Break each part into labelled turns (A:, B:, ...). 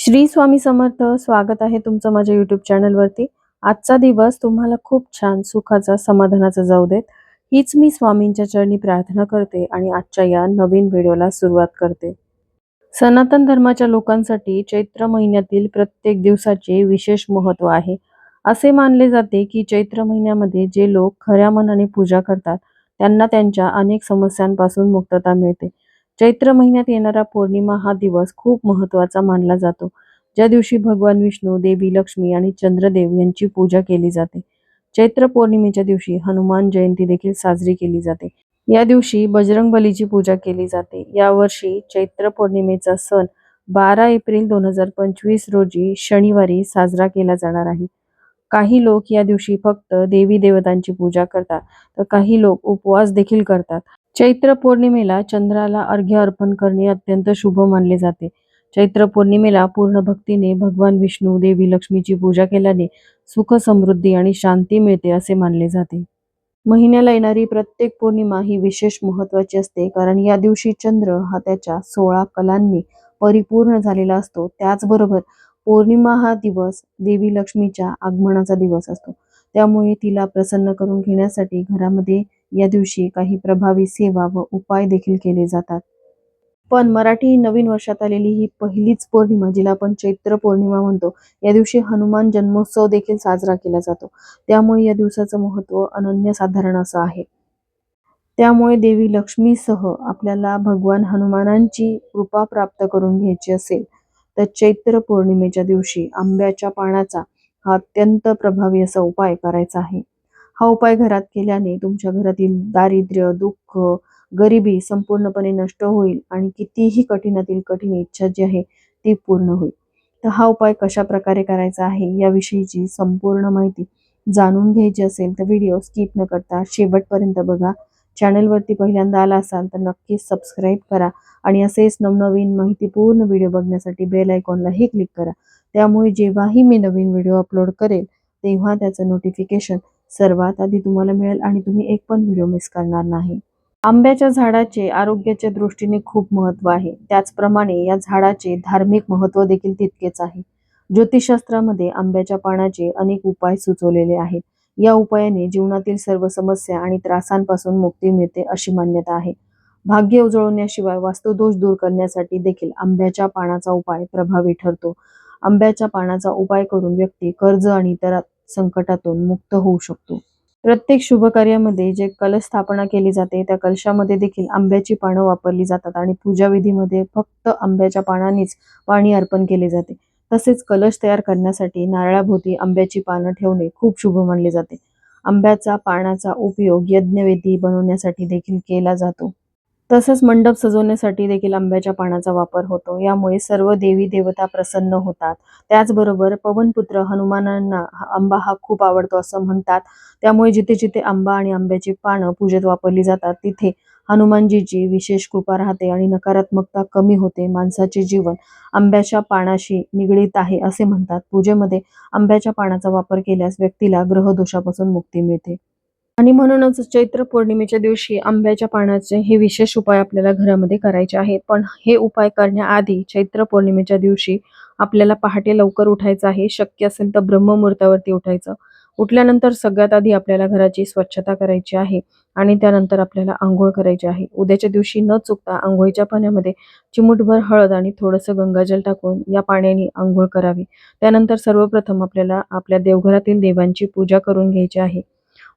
A: श्री स्वामी समर्थ स्वागत आहे तुमचं माझ्या युट्यूब चॅनलवरती आजचा दिवस तुम्हाला खूप छान सुखाचा समाधानाचा जाऊ देत. हीच मी स्वामींच्या चरणी प्रार्थना करते आणि आजच्या या नवीन व्हिडिओला सुरुवात करते. सनातन धर्माच्या लोकांसाठी चैत्र महिन्यातील प्रत्येक दिवसाचे विशेष महत्त्व आहे. असे मानले जाते की चैत्र महिन्यामध्ये जे लोक खऱ्या मनाने पूजा करतात त्यांना त्यांच्या अनेक समस्यांपासून मुक्तता मिळते. चैत्र महिन्यात येणारा पौर्णिमा हा दिवस खूप महत्त्वाचा मानला जातो. ज्या दिवशी भगवान विष्णू देवी लक्ष्मी आणि चंद्रदेव यांची पूजा केली जाते चैत्र पौर्णिमेच्या दिवशी हनुमान जयंती देखील साजरी केली जाते. या दिवशी बजरंग बलीची पूजा केली जाते. यावर्षी चैत्र पौर्णिमेचा सण बारा एप्रिल दोन हजार पंचवीस रोजी शनिवारी साजरा केला जाणार आहे. काही लोक या दिवशी फक्त देवी देवतांची पूजा करतात तर काही लोक उपवास देखील करतात. चैत्र पौर्णिमेला चंद्राला अर्घ्य अर्पण करणे अत्यंत शुभ मानले जाते. चैत्र पौर्णिमेला पूर्ण भक्तीने भगवान विष्णू देवी लक्ष्मीची पूजा केल्याने सुख समृद्धी आणि शांती मिळते असे मानले जाते. महिन्याला येणारी प्रत्येक पौर्णिमा ही विशेष महत्वाची असते कारण या दिवशी चंद्र हा त्याच्या सोळा कलांनी परिपूर्ण झालेला असतो. त्याचबरोबर पौर्णिमा हा दिवस देवी लक्ष्मीच्या आगमनाचा दिवस असतो. त्यामुळे तिला प्रसन्न करून घेण्यासाठी घरामध्ये या दिवशी काही प्रभावी सेवा व उपाय देखील केले जातात. पण मराठी नवीन वर्षात आलेली ही पहिलीच पौर्णिमा जिला आपण चैत्र पौर्णिमा म्हणतो या दिवशी हनुमान जन्मोत्सव देखील साजरा केला जातो. त्यामुळे या दिवसाचं महत्त्व अनन्यसाधारण असं आहे. त्यामुळे देवी लक्ष्मीसह आपल्याला भगवान हनुमानांची कृपा प्राप्त करून घ्यायची असेल तर चैत्र पौर्णिमेच्या दिवशी आंब्याच्या पानाचा हा अत्यंत प्रभावी असा उपाय करायचा आहे. हा उपाय घरात केल्याने तुमच्या घरातील दारिद्र्य दुःख गरिबी संपूर्णपणे नष्ट होईल आणि कितीही कठीणातील कठीण इच्छा जी आहे ती पूर्ण होईल. तर हा उपाय कशा प्रकारे करायचा आहे याविषयीची संपूर्ण माहिती जाणून घ्यायची असेल तर व्हिडिओ स्किप न करता शेवटपर्यंत बघा. चॅनलवरती पहिल्यांदा आला असाल तर नक्कीच सबस्क्राईब करा आणि असेच नवनवीन माहितीपूर्ण व्हिडिओ बघण्यासाठी बेल आयकॉनलाही क्लिक करा. त्यामुळे जेव्हाही मी नवीन व्हिडिओ अपलोड करेल तेव्हा त्याचं नोटिफिकेशन सर्वात आधी तुम्हाला मिळेल आणि तुम्ही एक पण व्हिडिओ मिस करणार नाही. आंब्याच्या झाडाचे आरोग्याच्या दृष्टीने खूप महत्त्व आहे. त्याचप्रमाणे या झाडाचे धार्मिक महत्त्व देखील तितकेच आहे. ज्योतिषशास्त्रामध्ये आंब्याच्या पानाचे अनेक उपाय सुचवलेले आहेत. या उपायाने जीवनातील सर्व समस्या आणि त्रासांपासून मुक्ती मिळते अशी मान्यता आहे. भाग्य उजळवण्याशिवाय वास्तुदोष दूर करण्यासाठी देखील आंब्याच्या पानाचा उपाय प्रभावी ठरतो. आंब्याच्या पानाचा उपाय करून व्यक्ती कर्ज आणि इतर संकटातून मुक्त होऊ शकतो. प्रत्येक शुभ कार्यामध्ये जे कलश स्थापना केली जाते त्या कलशामध्ये देखील आंब्याची पानं वापरली जातात आणि पूजाविधीमध्ये फक्त आंब्याच्या पानांनीच पाणी अर्पण केले जाते. तसेच कलश तयार करण्यासाठी नारळाभोवती आंब्याची पानं ठेवणे खूप शुभ मानले जाते. आंब्याचा पानाचा उपयोग यज्ञवेदी बनवण्यासाठी देखील केला जातो. तसंच मंडप सजवण्यासाठी देखील आंब्याच्या पानाचा वापर होतो. यामुळे सर्व देवी देवता प्रसन्न होतात. त्याचबरोबर पवनपुत्र हनुमानांना आंबा हा खूप आवडतो असं म्हणतात. त्यामुळे जिथे जिथे आंबा आणि आंब्याची पानं पूजेत वापरली जातात तिथे हनुमानजीची विशेष कृपा राहते आणि नकारात्मकता कमी होते. माणसाचे जीवन आंब्याच्या पानाशी निगडीत आहे असे म्हणतात. पूजेमध्ये आंब्याच्या पानाचा वापर केल्यास व्यक्तीला ग्रहदोषापासून मुक्ती मिळते. आणि म्हणूनच चैत्र पौर्णिमेच्या दिवशी आंब्याच्या पानाचे हे विशेष उपाय आपल्याला घरामध्ये करायचे आहेत. पण हे उपाय करण्याआधी चैत्र पौर्णिमेच्या दिवशी आपल्याला पहाटे लवकर उठायचं आहे. शक्य असेल तर ब्रह्ममुहूर्तावरती उठायचं. उठल्यानंतर सगळ्यात आधी आपल्याला घराची स्वच्छता करायची आहे आणि त्यानंतर आपल्याला आंघोळ करायची आहे. उद्याच्या दिवशी न चुकता आंघोळीच्या पाण्यामध्ये चिमूटभर हळद आणि थोडंसं गंगाजल टाकून या पाण्याने आंघोळ करावी. त्यानंतर सर्वप्रथम आपल्याला आपल्या देवघरातील देवांची पूजा करून घ्यायची आहे.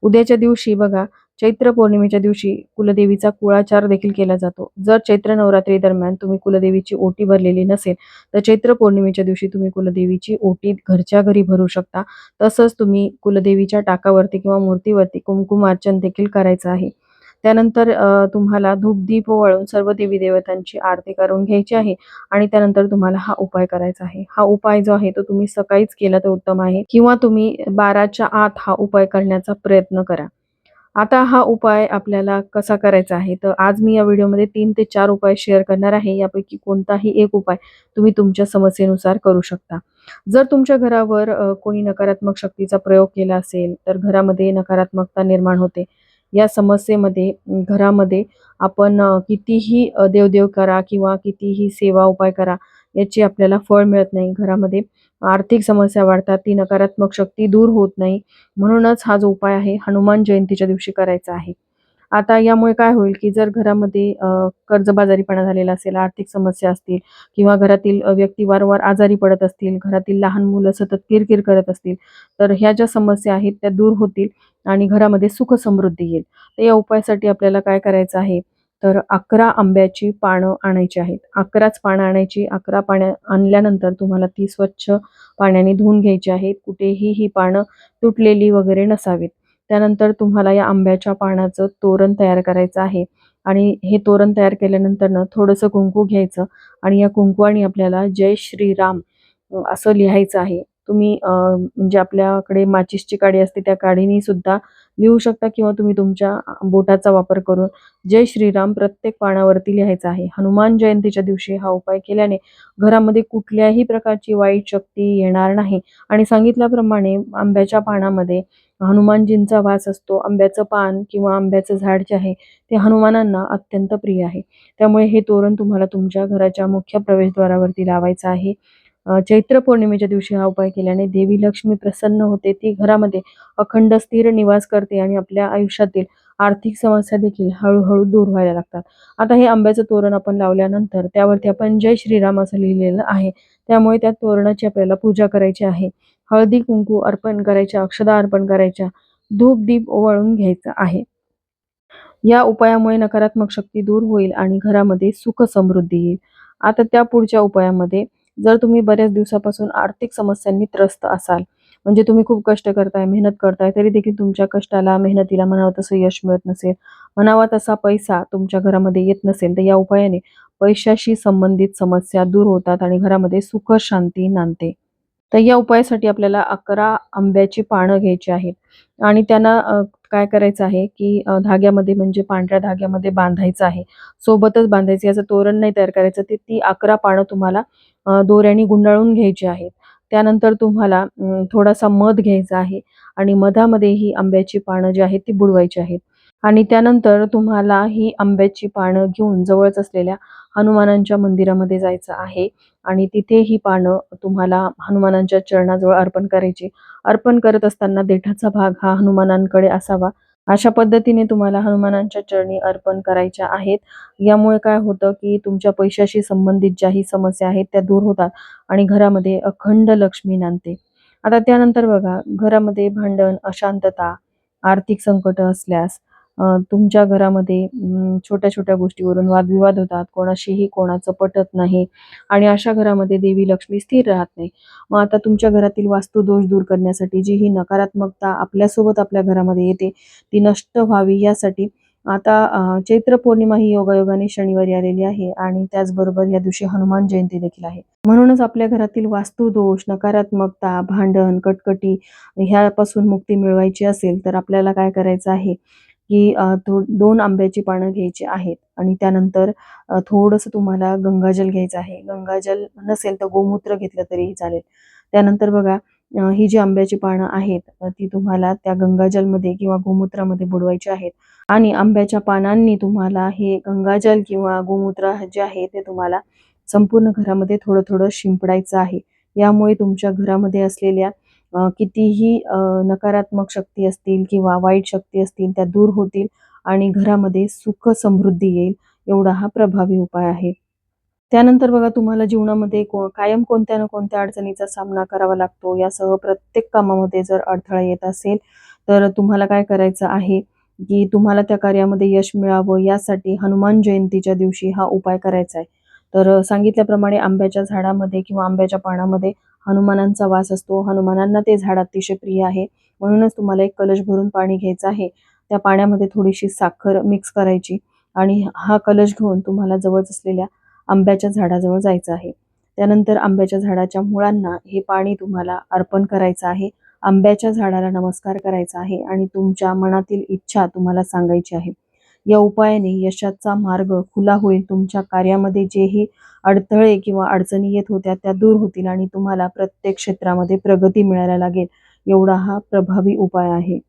A: उद्याच्या दिवशी बघा चैत्र पौर्णिमेच्या दिवशी कुलदेवीचा कुळाचार देखील केला जातो. जर चैत्र नवरात्री दरम्यान तुम्ही कुलदेवीची ओटी भरलेली नसेल तर चैत्र पौर्णिमेच्या दिवशी तुम्ही कुलदेवीची ओटी घरच्या घरी भरू शकता. तसंच तुम्ही कुलदेवीच्या टाकावरती किंवा मूर्तीवरती कुंकुमार्चन देखील करायचं आहे. त्यानंतर तुम्हाला धूपदीप वळून सर्व देवी देवतांची आरती करून घ्यायची आहे आणि त्यानंतर तुम्हाला हा उपाय करायचा आहे. हा उपाय जो आहे तो तुम्ही सकाळीच केला तर उत्तम आहे किंवा तुम्ही बाराच्या आत हा उपाय करण्याचा प्रयत्न करा. आता हा उपाय आपल्याला कसा करायचा आहे? तर आज मी या व्हिडिओमध्ये तीन ते चार उपाय शेअर करणार आहे. यापैकी कोणताही एक उपाय तुम्ही तुमच्या समस्येनुसार करू शकता. जर तुमच्या घरावर कोणी नकारात्मक शक्तीचा प्रयोग केला असेल तर घरामध्ये नकारात्मकता निर्माण होते. या समस्येमध्ये घरामध्ये आपण कितीही देवदेव करा किंवा कितीही सेवा उपाय करा याची आपल्याला फळ मिळत नाही. घरामध्ये आर्थिक समस्या वाढतात ती नकारात्मक शक्ती दूर होत नाही. म्हणूनच हा जो उपाय आहे हनुमान जयंतीच्या दिवशी करायचा आहे. आता यामुळे काय होईल की जर घरामध्ये कर्जबाजारीपणा झालेला असेल आर्थिक समस्या असतील किंवा घरातील व्यक्ती वारंवार आजारी पडत असतील घरातील लहान मुलं सतत किरकिर करत असतील तर ह्या ज्या समस्या आहेत त्या दूर होतील आणि घरामध्ये सुख समृद्धी येईल. तर या उपायासाठी आपल्याला काय करायचं आहे? तर अकरा आंब्याची पानं आणायची आहेत. अकराच पानं आणायची अकरा पाण्या आणल्यानंतर तुम्हाला ती स्वच्छ पाण्याने धुवून घ्यायची आहेत. कुठेही ही पानं तुटलेली वगैरे नसावीत. त्यानंतर तुम्हाला या आंब्याच्या पानाचं तोरण तयार करायचं आहे. आणि हे तोरण तयार केल्यानंतर ना थोडंसं कुंकू घ्यायचं आणि या कुंकवाने आपल्याला जय श्रीराम असं लिहायचं आहे. तुम्ही म्हणजे आपल्याकडे माचिसची काडी असते त्या काडीने सुद्धा लिहू शकता किंवा तुम्ही तुमच्या बोटाचा वापर करून जय श्रीराम प्रत्येक पानावरती लिहायचं आहे. हनुमान जयंतीच्या दिवशी हा उपाय केल्याने घरामध्ये कुठल्याही प्रकारची वाईट शक्ती येणार नाही. आणि सांगितल्याप्रमाणे आंब्याच्या पानामध्ये हनुमानजींचा वास असतो. आंब्याचं पान किंवा आंब्याचं झाड जे आहे ते हनुमानांना अत्यंत प्रिय आहे. त्यामुळे हे तोरण तुम्हाला तुमच्या घराच्या मुख्य प्रवेशद्वारावरती लावायचं आहे. चैत्र पौर्णिमेच्या दिवशी हा उपाय केल्याने देवी लक्ष्मी प्रसन्न होते. ती घरामध्ये अखंड स्थिर निवास करते आणि आपल्या आयुष्यातील आर्थिक समस्या देखील हळूहळू दूर व्हायला लागतात. आता हे आंब्याचं तोरण आपण लावल्यानंतर त्यावरती आपण जय श्रीराम असं लिहिलेलं आहे. त्यामुळे त्या तोरणाची आपल्याला पूजा करायची आहे. हळदी कुंकू अर्पण करायच्या अक्षदा अर्पण करायच्या धूप दीप ओवाळून घ्यायचं आहे. या उपायामुळे नकारात्मक शक्ती दूर होईल आणि घरामध्ये सुख समृद्धी येईल. आता त्या पुढच्या उपायामध्ये जर तुम्ही बऱ्याच दिवसापासून आर्थिक समस्यांनी त्रस्त असाल म्हणजे तुम्ही खूप कष्ट करताय मेहनत करताय तरी देखील तुमच्या कष्टाला मेहनतीला म्हणावं तसं यश मिळत नसेल. म्हणावा तसा पैसा तुमच्या घरामध्ये येत नसेल तर या उपायाने पैशाशी संबंधित समस्या दूर होतात आणि घरामध्ये सुख शांती नांदते. तर या उपायासाठी आपल्याला अकरा आंब्याची पानं घ्यायची आहेत. आणि त्यांना काय करायचं आहे की धाग्यामध्ये म्हणजे पांढऱ्या धाग्यामध्ये बांधायचं आहे. सोबतच बांधायचं याचं तोरण नाही तयार करायचं ते ती अकरा पानं तुम्हाला दोऱ्याने गुंडाळून घ्यायची आहेत. त्यानंतर तुम्हाला थोडासा मध घ्यायचा आहे आणि मधामध्ये ही आंब्याची पानं जी आहेत ती बुडवायची आहेत. आणि त्यानंतर तुम्हाला ही आंब्याची पानं घेऊन जवळच असलेल्या हनुमानांच्या मंदिरामध्ये जायचं आहे. आणि तिथे ही पानं तुम्हाला हनुमानांच्या चरणाजवळ अर्पण करायची. अर्पण करत असताना देठाचा भाग हा हनुमानांकडे असावा. अशा पद्धतीने तुम्हाला हनुमानांच्या चरणी अर्पण करायच्या आहेत. यामुळे काय होतं की तुमच्या पैशाशी संबंधित ज्याही समस्या आहेत त्या दूर होतात आणि घरामध्ये अखंड लक्ष्मी नांदते. आता त्यानंतर बघा घरामध्ये भांडण अशांतता आर्थिक संकट असल्यास तुमच्या घरामध्ये छोट्या छोट्या गोष्टीवरून वादविवाद होतात कोणाशीही कोणाचं पटत नाही आणि अशा घरामध्ये देवी लक्ष्मी स्थिर राहत नाही. मग आता तुमच्या घरातील वास्तुदोष दूर करण्यासाठी जी ही नकारात्मकता आपल्यासोबत आपल्या घरामध्ये येते ती नष्ट व्हावी यासाठी आता चैत्र पौर्णिमा ही योगायोगाने शनिवारी आलेली आहे आणि त्याचबरोबर या दिवशी हनुमान जयंती देखील आहे. म्हणूनच आपल्या घरातील वास्तुदोष नकारात्मकता भांडण कटकटी ह्यापासून मुक्ती मिळवायची असेल तर आपल्याला काय करायचं आहे? की थो दोन आंब्याची पानं घ्यायची आहेत आणि त्यानंतर थोडंसं तुम्हाला गंगाजल घ्यायचं आहे. गंगाजल नसेल तर गोमूत्र घेतलं तरीही चालेल. त्यानंतर बघा ही जी आंब्याची पानं आहेत ती तुम्हाला त्या गंगाजलमध्ये किंवा गोमूत्रामध्ये बुडवायची आहेत आणि आंब्याच्या पानांनी तुम्हाला हे गंगाजल किंवा गोमूत्र जे आहे ते तुम्हाला संपूर्ण घरामध्ये थोडं थोडं शिंपडायचं आहे. यामुळे तुमच्या घरामध्ये असलेल्या कितीही नकारात्मक शक्ती असतील किंवा वाईट शक्ती असतील त्या दूर होतील आणि घरामध्ये सुख समृद्धी येईल एवढा हा प्रभावी उपाय आहे. त्यानंतर बघा तुम्हाला जीवनामध्ये को कायम कोणत्या ना कोणत्या अडचणीचा सामना करावा लागतो यासह प्रत्येक कामामध्ये जर अडथळा येत असेल तर तुम्हाला काय करायचं आहे की तुम्हाला त्या कार्यामध्ये यश मिळावं यासाठी हनुमान जयंतीच्या दिवशी हा उपाय करायचा आहे. तर सांगितल्याप्रमाणे आंब्याच्या झाडामध्ये किंवा आंब्याच्या पानामध्ये हनुमानांचा वास असतो. हनुमानांना ते झाड अतिशय प्रिय आहे. म्हणूनच तुम्हाला एक कलश भरून पाणी घ्यायचं आहे. त्या पाण्यामध्ये थोडीशी साखर मिक्स करायची आणि हा कलश घेऊन तुम्हाला जवळच असलेल्या आंब्याच्या झाडाजवळ जायचं आहे. त्यानंतर आंब्याच्या झाडाच्या मुळांना हे पाणी तुम्हाला अर्पण करायचं आहे. आंब्याच्या झाडाला नमस्कार करायचा आहे आणि तुमच्या मनातील इच्छा तुम्हाला सांगायची आहे. या उपायाने यशाचा मार्ग खुला होईल. तुमच्या कार्यामध्ये जेही अडथळे किंवा अडचणी येत होत्या त्या दूर होतील आणि तुम्हाला प्रत्येक क्षेत्रामध्ये प्रगती मिळायला लागेल. एवढा हा प्रभावी उपाय आहे.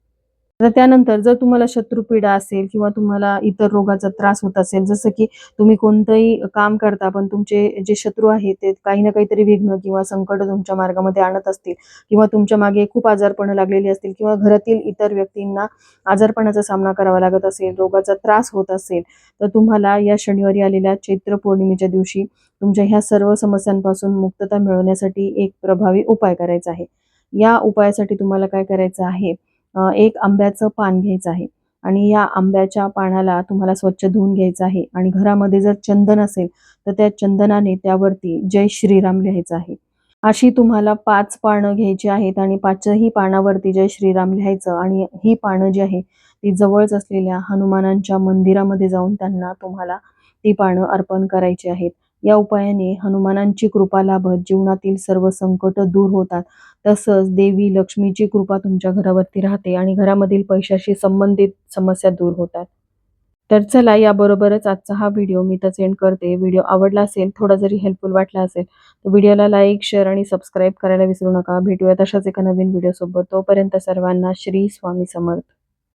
A: तर त्यानंतर जर तुम्हाला शत्रुपीडा असेल किंवा तुम्हाला इतर रोगाचा त्रास होत असेल जसं की तुम्ही कोणतंही काम करता पण तुमचे जे शत्रू आहेत ते काही ना काहीतरी विघ्न किंवा संकट तुमच्या मार्गामध्ये आणत असतील किंवा तुमच्या मागे खूप आजारपणं लागलेली असतील किंवा घरातील इतर व्यक्तींना आजारपणाचा सामना करावा लागत असेल रोगाचा त्रास होत असेल तर तुम्हाला या शनिवारी आलेल्या चैत्र पौर्णिमेच्या दिवशी तुमच्या ह्या सर्व समस्यांपासून मुक्तता मिळवण्यासाठी एक प्रभावी उपाय करायचा आहे. या उपायासाठी तुम्हाला काय करायचं आहे? एक आंब्याचं पान घ्यायचं आहे. आणि या आंब्याच्या पानाला तुम्हाला स्वच्छ धुवून घ्यायचं आहे. आणि घरामध्ये जर चंदन असेल तर त्या चंदनाने त्यावरती जय श्रीराम लिहायचं आहे. अशी तुम्हाला पाच पानं घ्यायची आहेत आणि पाचही पानावरती जय श्रीराम लिहायचं. आणि ही पानं जी आहे ती जवळच असलेल्या हनुमानांच्या मंदिरामध्ये जाऊन त्यांना तुम्हाला ती पानं अर्पण करायची आहेत. या उपायाने हनुमानांची कृपा लाभत जीवनातील सर्व संकट दूर होतात. तसंच देवी लक्ष्मीची कृपा तुमच्या घरावरती राहते आणि घरामधील पैशाशी संबंधित समस्या दूर होतात. तर चला याबरोबरच आजचा हा व्हिडिओ मी तर एंड करते. व्हिडिओ आवडला असेल थोडा जरी हेल्पफुल वाटला असेल तर व्हिडिओला लाईक शेअर आणि सबस्क्राईब करायला विसरू नका. भेटूया तशाच एका नवीन व्हिडिओसोबत. तोपर्यंत सर्वांना श्री स्वामी समर्थ.